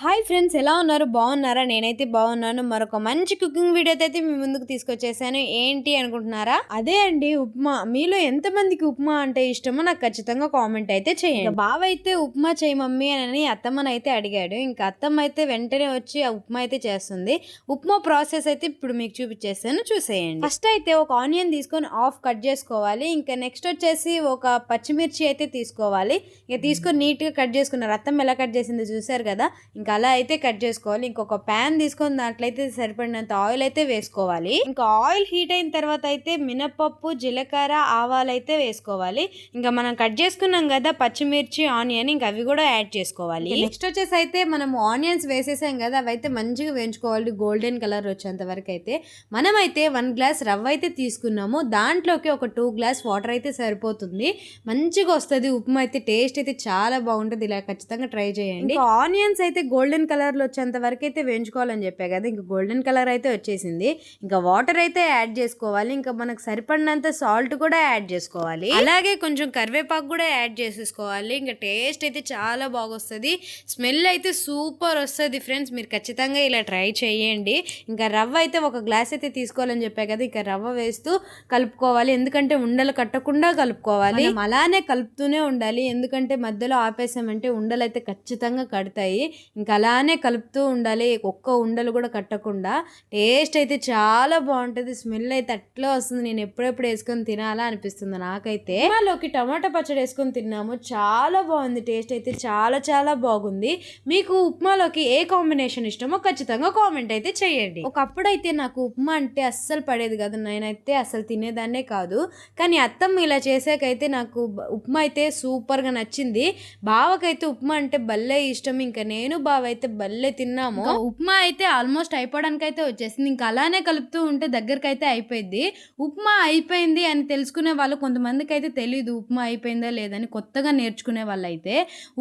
Hi friends ఎలా ఉన్నారు? బాగున్నారా? నేనైతే బాగున్నాను. మరొక మంచి కుకింగ్ వీడియో అయితే మీ ముందుకు తీసుకొచ్చేసాను. ఏంటి అనుకుంటున్నారా? అదే అండి ఉప్మా. మీలో ఎంతమందికి ఉప్మా అంటే ఇష్టమో నాకు ఖచ్చితంగా కామెంట్ అయితే చేయండి. బావ అయితే ఉప్మా చేయి మమ్మీ అని అత్తమ్మని అయితే అడిగాడు. ఇంకా అత్తమ్మ అయితే వెంటనే వచ్చి ఆ ఉప్మా అయితే చేస్తుంది. ఉప్మా ప్రాసెస్ అయితే ఇప్పుడు మీకు చూపించేస్తాను చూసేయండి. ఫస్ట్ అయితే ఒక ఆనియన్ తీసుకొని ఆఫ్ కట్ చేసుకోవాలి. ఇంకా నెక్స్ట్ వచ్చేసి ఒక పచ్చిమిర్చి అయితే తీసుకోవాలి. ఇక తీసుకొని నీట్గా కట్ చేసుకున్నారు అత్తమ్మ ఎలా కట్ చేసిందో చూసారు కదా? ఇంకా అలా అయితే కట్ చేసుకోవాలి. ఇంకొక ప్యాన్ తీసుకొని దాంట్లో అయితే సరిపడినంత ఆయిల్ అయితే వేసుకోవాలి. ఇంకా ఆయిల్ హీట్ అయిన తర్వాత అయితే మినపప్పు జీలకర్ర ఆవాలు అయితే వేసుకోవాలి. ఇంకా మనం కట్ చేసుకున్నాం కదా పచ్చిమిర్చి ఆనియన్ ఇంకా అవి కూడా యాడ్ చేసుకోవాలి. నెక్స్ట్ వచ్చేసి అయితే మనం ఆనియన్స్ వేసేసాం కదా అవి అయితే మంచిగా వేయించుకోవాలి. గోల్డెన్ కలర్ వచ్చేంత వరకు అయితే. మనమైతే వన్ గ్లాస్ రవ్వ అయితే తీసుకున్నాము. దాంట్లోకి ఒక టూ గ్లాస్ వాటర్ అయితే సరిపోతుంది. మంచిగా వస్తుంది. ఉప్మా అయితే టేస్ట్ అయితే చాలా బాగుంటుంది. ఇలా ఖచ్చితంగా ట్రై చేయండి. ఆనియన్స్ అయితే గోల్డెన్ కలర్లో వచ్చేంత వరకు అయితే వేయించుకోవాలని చెప్పా కదా ఇంకా గోల్డెన్ కలర్ అయితే వచ్చేసింది. ఇంకా వాటర్ అయితే యాడ్ చేసుకోవాలి ఇంకా మనకు సరిపడినంత సాల్ట్ కూడా యాడ్ చేసుకోవాలి. అలాగే కొంచెం కరివేపాకు కూడా యాడ్ చేసేసుకోవాలి ఇంకా టేస్ట్ అయితే చాలా బాగొస్తుంది. స్మెల్ అయితే సూపర్ వస్తుంది ఫ్రెండ్స్ మీరు ఖచ్చితంగా ఇలా ట్రై చేయండి. ఇంకా రవ్వ అయితే ఒక గ్లాస్ అయితే తీసుకోవాలని చెప్పా కదా ఇంకా రవ్వ వేస్తూ కలుపుకోవాలి. ఎందుకంటే ఉండలు కట్టకుండా కలుపుకోవాలి. అలానే కలుపుతూనే ఉండాలి ఎందుకంటే మధ్యలో ఆపేసామంటే ఉండలు అయితే ఖచ్చితంగా కడతాయి. ఇంకా అలానే కలుపుతూ ఉండాలి. ఒక్క ఉండలు కూడా కట్టకుండా. టేస్ట్ అయితే చాలా బాగుంటుంది. స్మెల్ అయితే అట్లా వస్తుంది. నేను ఎప్పుడెప్పుడు వేసుకొని తినాలా అనిపిస్తుంది నాకైతే. మాలోకి టమాటా పచ్చడి వేసుకొని తిన్నాము. చాలా బాగుంది. టేస్ట్ అయితే చాలా చాలా బాగుంది. మీకు ఉప్మాలోకి ఏ కాంబినేషన్ ఇష్టమో ఖచ్చితంగా కామెంట్ అయితే చేయండి. ఒకప్పుడు అయితే నాకు ఉప్మా అంటే అస్సలు పడేది కాదు. నేనైతే అసలు తినేదాన్నే కాదు. కానీ అత్తమ్మ ఇలా చేసాకైతే నాకు ఉప్మా అయితే సూపర్గా నచ్చింది. బావకైతే ఉప్మా అంటే భలే ఇష్టం. ఇంకా నేను బావ అయితే భలే తిన్నాము. ఉప్మా అయితే ఆల్మోస్ట్ అయిపోవడానికి అయితే వచ్చేసింది. ఇంకా అలానే కలుపుతూ ఉంటే దగ్గరికి అయితే అయిపోయింది ఉప్మా అయిపోయింది అని తెలుసుకునే వాళ్ళు కొంతమందికి అయితే తెలియదు ఉప్మా అయిపోయిందా లేదని కొత్తగా నేర్చుకునే వాళ్ళు అయితే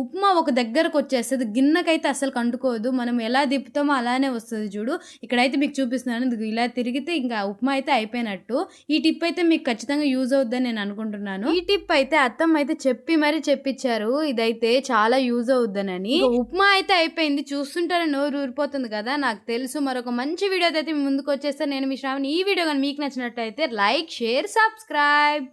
ఉప్మా ఒక దగ్గరకు వచ్చేస్తుంది. గిన్నెకైతే అసలు కంటుకోదు. మనం ఎలా తిప్పుతామో అలానే వస్తుంది చూడు. ఇక్కడైతే మీకు చూపిస్తున్నాను. ఇలా తిరిగితే ఇంకా ఉప్మా అయితే అయిపోయినట్టు. ఈ టిప్ అయితే మీకు ఖచ్చితంగా యూజ్ అవుద్దని నేను అనుకుంటున్నాను. ఈ టిప్ అయితే అత్తమ్మ అయితే చెప్పి మరీ చెప్పించారు. ఇదైతే చాలా యూజ్ అవుద్దనని ఉప్మా అయితే అయిపోయింది చూస్తుంటానే నోరు ఊరిపోతుంది కదా. నాకు తెలుసు. మరొక మంచి వీడియో అయితే ముందుకు వచ్చేస్తే. నేను మీ శ్రావణి. ఈ వీడియో కానీ మీకు నచ్చినట్టయితే లైక్ షేర్ సబ్స్క్రైబ్.